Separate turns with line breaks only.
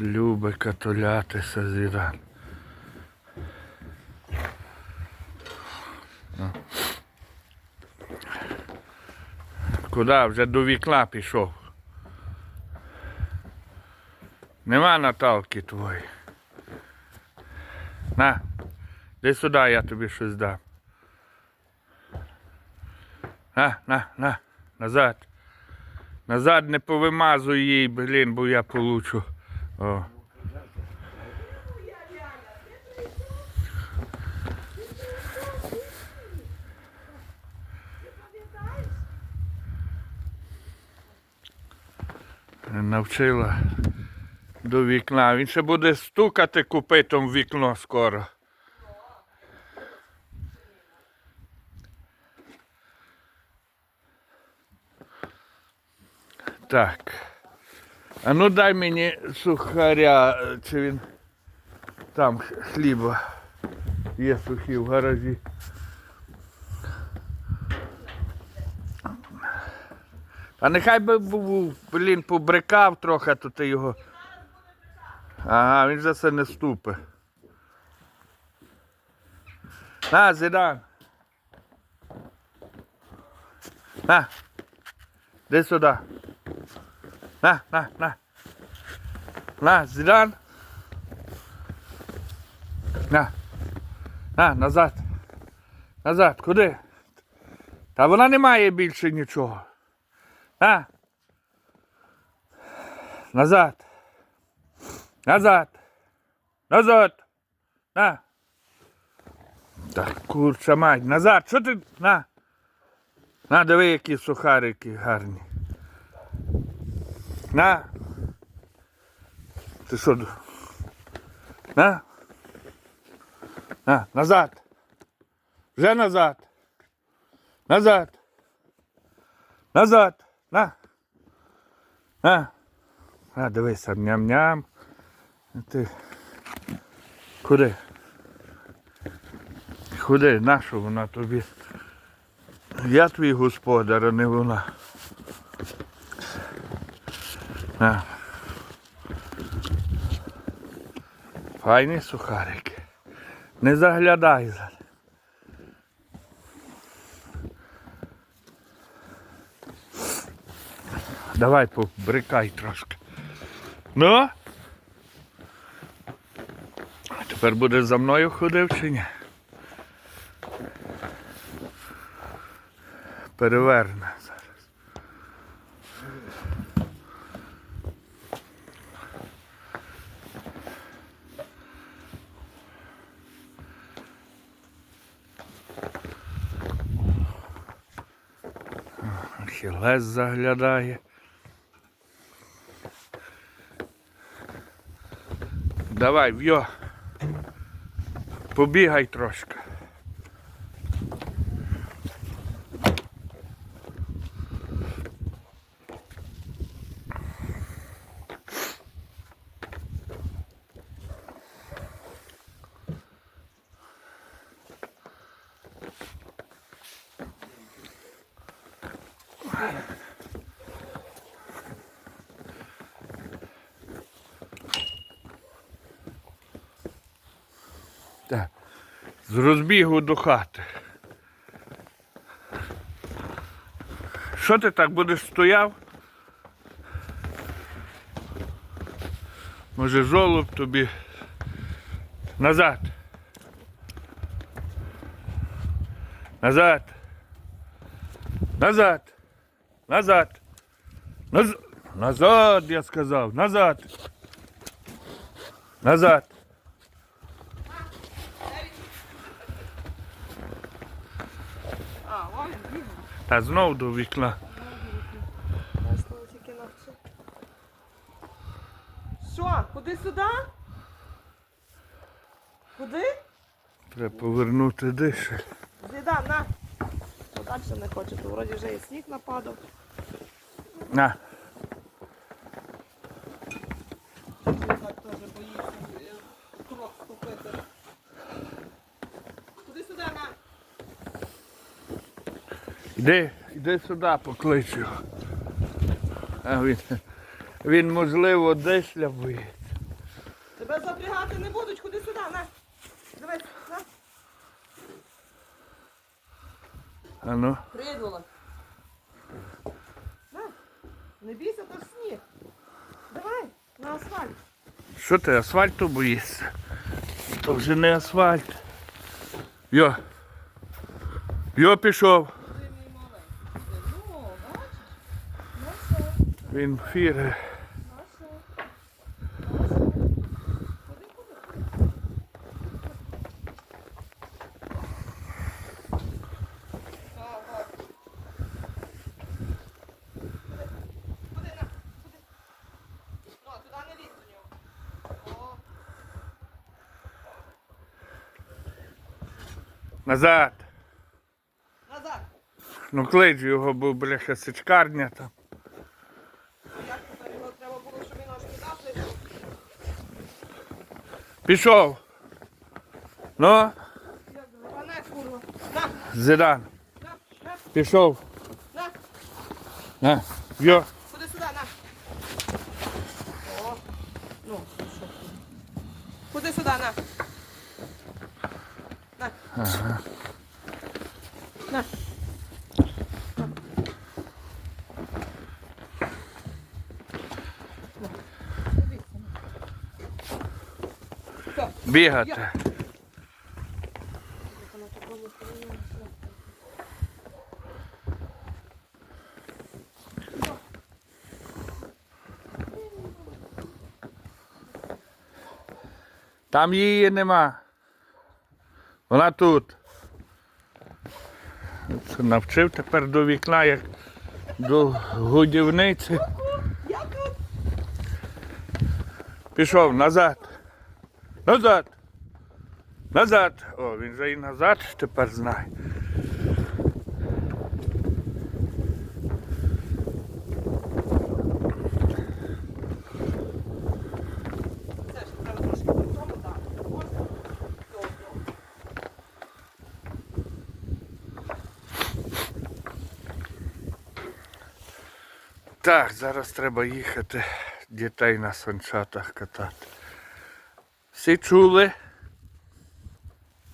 Любе католятися зіран. Куди? Вже до вікна пішов. Нема Наталки твої. На, де сюди, я тобі щось дам. На, на, на, назад. Назад не повимазуй їй, блін, бо я получу. О. Навчила до вікна. Він ще буде стукати купитом вікно скоро. Так. А ну дай мені сухаря, чи він там хліба є сухі в гаражі. А нехай би був, блін, побрикав трохи, то ти його. Ага, він за це не ступи. На, Зідан. На. Де сюди. На, на, на. На, Зідан. На. На, назад. Назад, куди? Та вона не має більше нічого. На. Назад. Назад. Назад. На. Так, курча мать. Назад. Що ти? На. На, диви, які сухарики гарні. На. Ти що? На. На, назад. Вже назад. Назад. Назад. На. На. На, дивися, ням-ням. Ти. Куди? Куди? Нащо вона тобі? Я твій господар, а не вона. На. Файні сухарики. Не заглядай зараз. Давай побрикай трошки. Ну? Тепер буде за мною ходив чи ні? Переверне зараз. Ахілес заглядає. Давай, в'йо. Побігай трошки. Так. З розбігу до хати. Що ти так будеш стояв? Може жолоб тобі назад. Назад. Назад. Назад. Наз... Назад, я сказав. Назад. Назад. Та знов до вікна.
Що, куди сюди? Куди?
Треба повернути дише.
Зіда, на далі не хоче, то вроді вже і сніг нападав.
На.
Так теж боїться крок вступити. Куди сюди на?
Іди, іди сюди, покличу. А він, він можливо, десь лябує. Тебе запрягати не будуть, куди сюди, на. Дивись, на. А ну.
Придула. На, не бійся, то ж сніг. Давай, на асфальт.
Що ти асфальту боїшся? То вже не асфальт. Йо. Йо пішов.
Ну, бачиш? Ну
Він фіре.
ну що? Ну що? Ходи, ходи. Так, так. Ходи, ходи, на, ходи. Ну, а туди не лізь до нього. О,
Назад.
назад.
Ну клич його, бо бляха сичкарня там. Пішов. Ну, Зидан. Пішов.
на.
Йо.
Ходи сюди, на. О, ну? Ходи сюди, на. На. На. На.
Бігати. Там її нема. Вона тут. Це навчив тепер до вікна, як до годівниці. Пішов назад. Назад. Назад. О, він же і назад тепер знає.
Це ж треба трошки по цьому дати. Можна? Добре.
Так, зараз треба їхати дітей на санчатах катати. Всі чули?